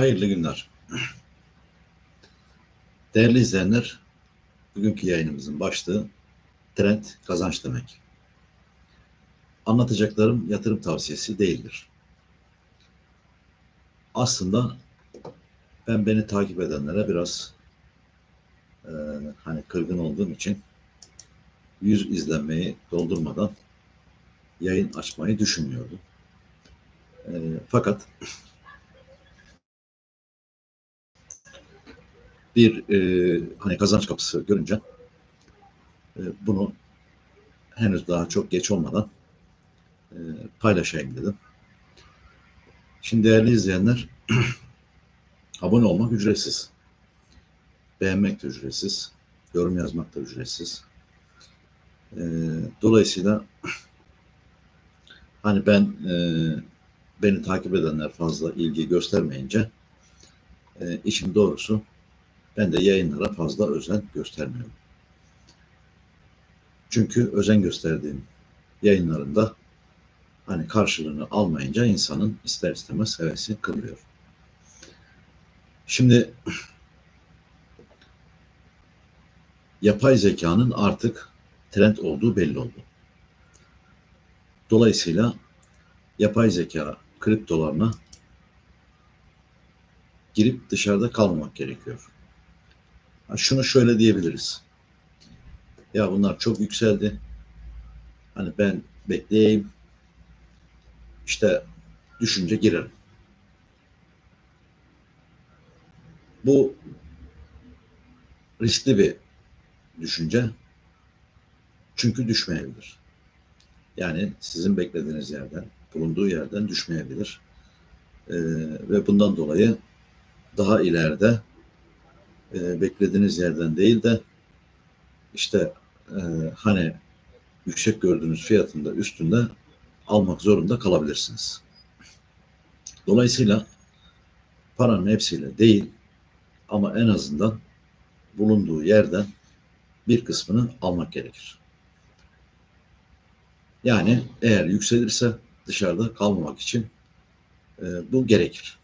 Hayırlı günler. Değerli izleyenler, bugünkü yayınımızın başlığı trend kazanç demek. Anlatacaklarım yatırım tavsiyesi değildir. Aslında ben beni takip edenlere biraz e, hani kırgın olduğum için yüz izlenmeyi doldurmadan yayın açmayı düşünmüyordum. E, fakat bir e, hani kazanç kapısı görünce e, bunu henüz daha çok geç olmadan e, paylaşayım dedim. Şimdi değerli izleyenler abone olmak ücretsiz. Beğenmek de ücretsiz. Yorum yazmak da ücretsiz. E, dolayısıyla hani ben e, beni takip edenler fazla ilgi göstermeyince e, işin doğrusu ben de yayınlara fazla özen göstermiyorum. Çünkü özen gösterdiğim yayınlarında hani karşılığını almayınca insanın ister istemez hevesi kırılıyor. Şimdi yapay zekanın artık trend olduğu belli oldu. Dolayısıyla yapay zeka kriptolarına girip dışarıda kalmamak gerekiyor. Şunu şöyle diyebiliriz. Ya bunlar çok yükseldi. Hani ben bekleyeyim. İşte düşünce girerim. Bu riskli bir düşünce. Çünkü düşmeyebilir. Yani sizin beklediğiniz yerden, bulunduğu yerden düşmeyebilir. Ee, ve bundan dolayı daha ileride e, beklediğiniz yerden değil de işte e, hani yüksek gördüğünüz fiyatında üstünde almak zorunda kalabilirsiniz. Dolayısıyla paranın hepsiyle değil ama en azından bulunduğu yerden bir kısmını almak gerekir. Yani eğer yükselirse dışarıda kalmamak için e, bu gerekir.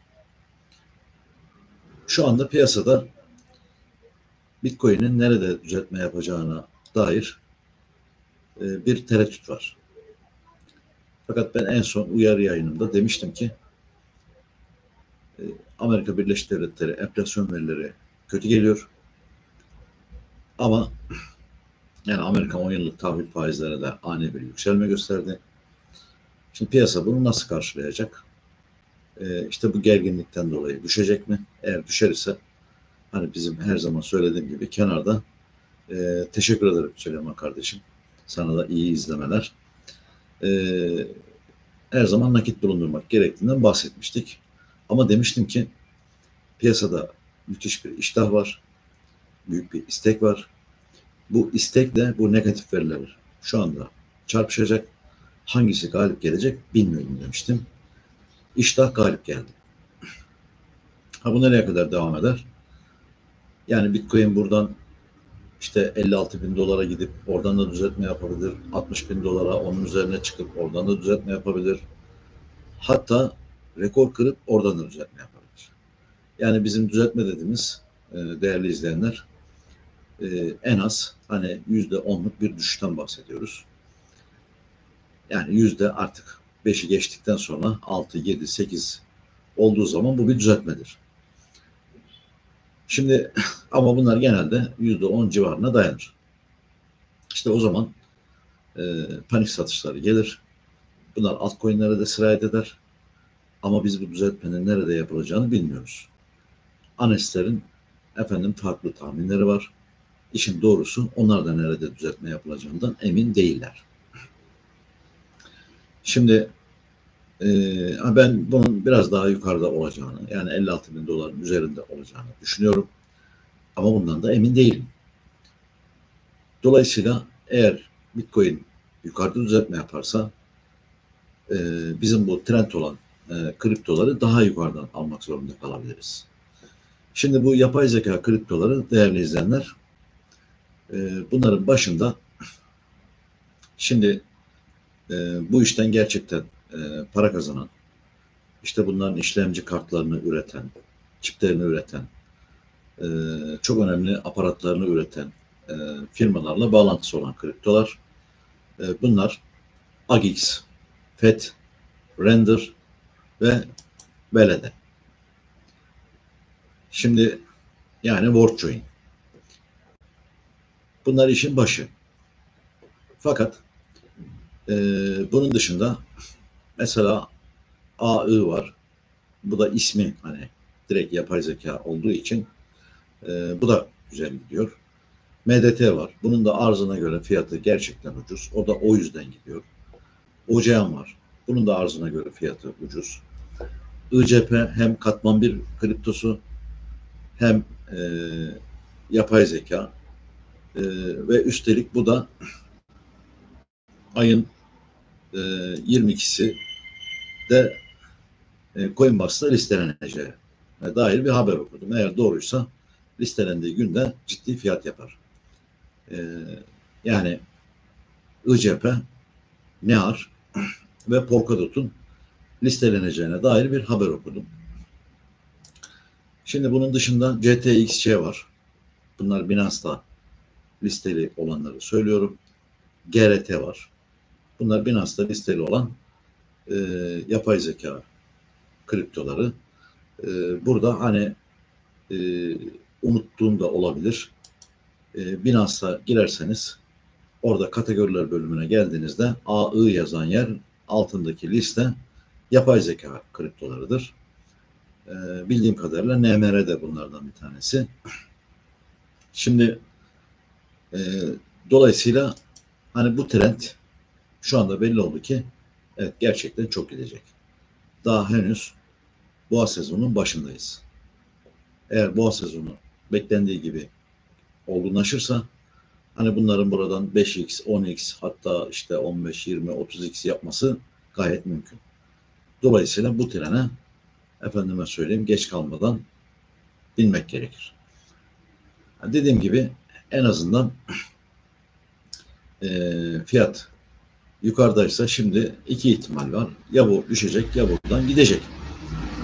Şu anda piyasada Bitcoin'in nerede düzeltme yapacağına dair e, bir tereddüt var. Fakat ben en son uyarı yayınımda demiştim ki e, Amerika Birleşik Devletleri enflasyon verileri kötü geliyor. Ama yani Amerika 10 yıllık tahvil faizleri de ani bir yükselme gösterdi. Şimdi piyasa bunu nasıl karşılayacak? Ee, işte bu gerginlikten dolayı düşecek mi? Eğer düşer ise hani bizim her zaman söylediğim gibi kenarda e, teşekkür ederim Süleyman kardeşim. Sana da iyi izlemeler. E, her zaman nakit bulundurmak gerektiğinden bahsetmiştik. Ama demiştim ki piyasada müthiş bir iştah var. Büyük bir istek var. Bu istekle bu negatif veriler şu anda çarpışacak. Hangisi galip gelecek bilmiyorum demiştim. İştah galip geldi. Ha bu nereye kadar devam eder? Yani Bitcoin buradan işte 56 bin dolara gidip oradan da düzeltme yapabilir. 60 bin dolara onun üzerine çıkıp oradan da düzeltme yapabilir. Hatta rekor kırıp oradan da düzeltme yapabilir. Yani bizim düzeltme dediğimiz e, değerli izleyenler e, en az hani yüzde onluk bir düşüşten bahsediyoruz. Yani yüzde artık 5'i geçtikten sonra 6, 7, 8 olduğu zaman bu bir düzeltmedir. Şimdi ama bunlar genelde yüzde on civarına dayanır. İşte o zaman e, panik satışları gelir. Bunlar altcoin'lere de sirayet eder. Ama biz bu düzeltmenin nerede yapılacağını bilmiyoruz. Analistlerin efendim farklı tahminleri var. İşin doğrusu onlar da nerede düzeltme yapılacağından emin değiller. Şimdi e, ben bunun biraz daha yukarıda olacağını yani 56 bin doların üzerinde olacağını düşünüyorum. Ama bundan da emin değilim. Dolayısıyla eğer Bitcoin yukarıda düzeltme yaparsa e, bizim bu trend olan e, kriptoları daha yukarıdan almak zorunda kalabiliriz. Şimdi bu yapay zeka kriptoları değerli izleyenler e, bunların başında şimdi e, bu işten gerçekten e, para kazanan, işte bunların işlemci kartlarını üreten, çiplerini üreten, e, çok önemli aparatlarını üreten e, firmalarla bağlantısı olan kriptolar. Bunlar Agix, FET, Render ve Velede. Şimdi yani Warjoin. Bunlar işin başı. Fakat e, bunun dışında mesela AI var. Bu da ismi hani direkt yapay zeka olduğu için e, bu da güzel gidiyor. MDT var. Bunun da arzına göre fiyatı gerçekten ucuz. O da o yüzden gidiyor. OCM var. Bunun da arzına göre fiyatı ucuz. ICP hem katman bir kriptosu hem e, yapay zeka e, ve üstelik bu da ayın e, 22'si de e, Coinbase'da listeleneceği dair bir haber okudum. Eğer doğruysa listelendiği günde ciddi fiyat yapar. E, yani ICP, NEAR ve Polkadot'un listeleneceğine dair bir haber okudum. Şimdi bunun dışında CTXC var. Bunlar Binance'da listeli olanları söylüyorum. GRT var. Bunlar Binance'da listeli olan e, yapay zeka kriptoları. E, burada hani e, unuttuğum da olabilir. E, Binance'a girerseniz orada kategoriler bölümüne geldiğinizde AI yazan yer altındaki liste yapay zeka kriptolarıdır. E, bildiğim kadarıyla NMR de bunlardan bir tanesi. Şimdi e, dolayısıyla hani bu trend şu anda belli oldu ki evet gerçekten çok gidecek. Daha henüz boğa sezonunun başındayız. Eğer boğa sezonu beklendiği gibi olgunlaşırsa hani bunların buradan 5x, 10x hatta işte 15, 20, 30x yapması gayet mümkün. Dolayısıyla bu trene efendime söyleyeyim geç kalmadan binmek gerekir. Dediğim gibi en azından e, fiyat yukarıdaysa şimdi iki ihtimal var. Ya bu düşecek ya buradan gidecek.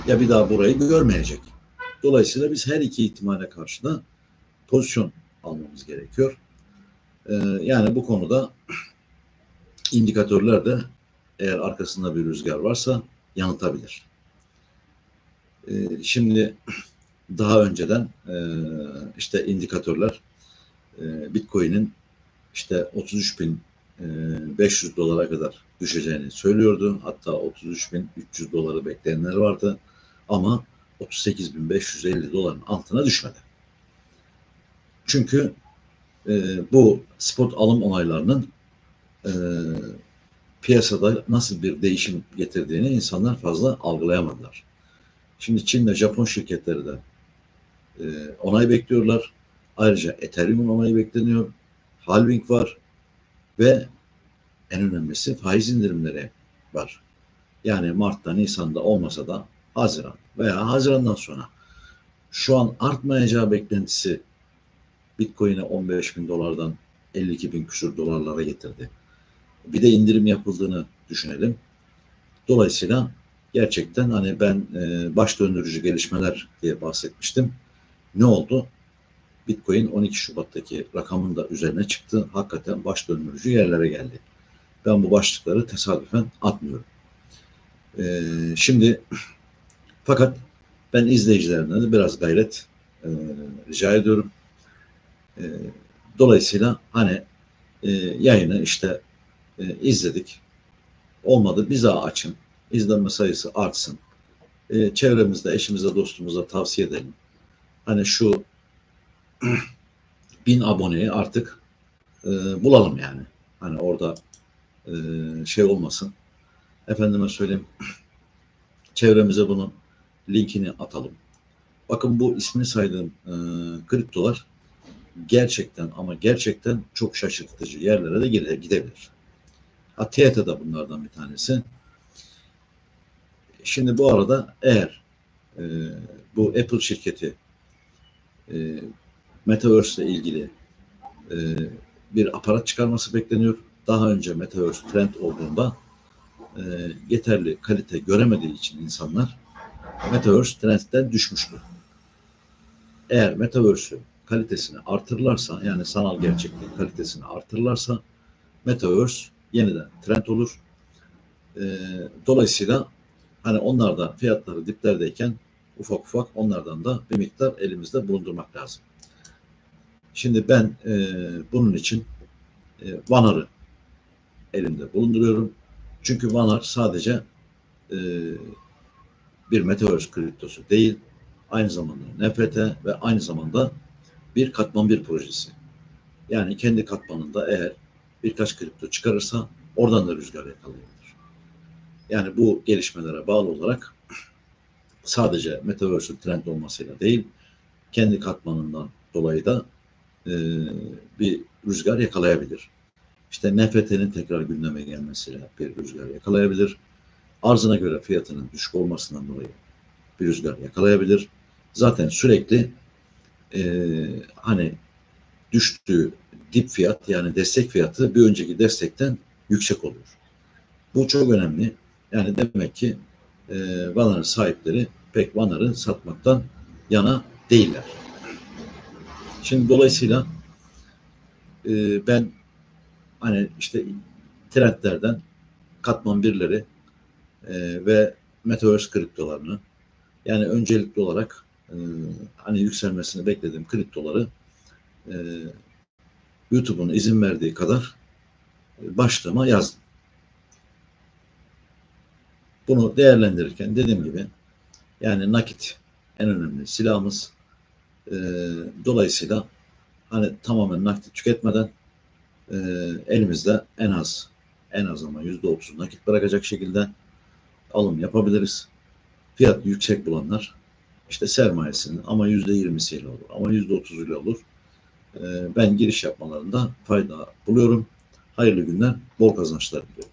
Ya bir daha burayı görmeyecek. Dolayısıyla biz her iki ihtimale karşı da pozisyon almamız gerekiyor. E, yani bu konuda indikatörler de eğer arkasında bir rüzgar varsa yanıltabilir. E, şimdi daha önceden e, işte indikatörler e, Bitcoin'in işte 33 bin 500 dolara kadar düşeceğini söylüyordu. Hatta 33.300 doları bekleyenler vardı. Ama 38.550 doların altına düşmedi. Çünkü e, bu spot alım onaylarının e, piyasada nasıl bir değişim getirdiğini insanlar fazla algılayamadılar. Şimdi Çin ve Japon şirketleri de e, onay bekliyorlar. Ayrıca Ethereum onayı bekleniyor. Halving var ve en önemlisi faiz indirimleri var. Yani Mart'ta, Nisan'da olmasa da Haziran veya Haziran'dan sonra şu an artmayacağı beklentisi Bitcoin'e 15 bin dolardan 52 bin küsur dolarlara getirdi. Bir de indirim yapıldığını düşünelim. Dolayısıyla gerçekten hani ben e, baş döndürücü gelişmeler diye bahsetmiştim. Ne oldu? Bitcoin 12 Şubat'taki rakamın da üzerine çıktı. Hakikaten baş döndürücü yerlere geldi. Ben bu başlıkları tesadüfen atmıyorum. Ee, şimdi fakat ben izleyicilerimden de biraz gayret e, rica ediyorum. E, dolayısıyla hani e, yayını işte e, izledik. Olmadı biz daha açın. İzlenme sayısı artsın. E, çevremizde, eşimize, dostumuza tavsiye edelim. Hani şu bin aboneyi artık e, bulalım yani. Hani orada e, şey olmasın. Efendime söyleyeyim çevremize bunun linkini atalım. Bakın bu ismini saydığım e, kriptolar gerçekten ama gerçekten çok şaşırtıcı yerlere de gidebilir. Ha, TETA da bunlardan bir tanesi. Şimdi bu arada eğer e, bu Apple şirketi e, Metaverse ile ilgili e, bir aparat çıkarması bekleniyor. Daha önce Metaverse trend olduğunda e, yeterli kalite göremediği için insanlar Metaverse trendden düşmüştü. eğer Metaverse'ü kalitesini artırırlarsa yani sanal gerçekliğin kalitesini artırırlarsa Metaverse yeniden trend olur. Ee, dolayısıyla hani onlar da fiyatları diplerdeyken ufak ufak onlardan da bir miktar elimizde bulundurmak lazım. Şimdi ben e, bunun için e, Vanar'ı elimde bulunduruyorum. Çünkü Vanar sadece e, bir Metaverse kriptosu değil, aynı zamanda NFT ve aynı zamanda bir katman bir projesi. Yani kendi katmanında eğer birkaç kripto çıkarırsa oradan da rüzgar yakalayabilir. Yani bu gelişmelere bağlı olarak sadece Metaverse'ün trend olmasıyla değil, kendi katmanından dolayı da e, bir rüzgar yakalayabilir. İşte NFT'nin tekrar gündeme gelmesiyle bir rüzgar yakalayabilir. Arzına göre fiyatının düşük olmasından dolayı bir rüzgar yakalayabilir. Zaten sürekli e, hani düştüğü dip fiyat yani destek fiyatı bir önceki destekten yüksek oluyor. Bu çok önemli. Yani demek ki e, Vanar'ın sahipleri pek Vanar'ı satmaktan yana değiller. Şimdi dolayısıyla e, ben hani işte trendlerden katman birleri e, ve Metaverse kriptolarını yani öncelikli olarak e, hani yükselmesini beklediğim kriptoları e, YouTube'un izin verdiği kadar e, başlığıma yazdım. Bunu değerlendirirken dediğim gibi yani nakit en önemli silahımız. E, dolayısıyla hani tamamen nakit tüketmeden e, elimizde en az en az ama yüzde otuz nakit bırakacak şekilde alım yapabiliriz. Fiyat yüksek bulanlar işte sermayesinin ama yüzde yirmisiyle olur ama yüzde otuzuyla olur. E, ben giriş yapmalarında fayda buluyorum. Hayırlı günler, bol kazançlar diliyorum.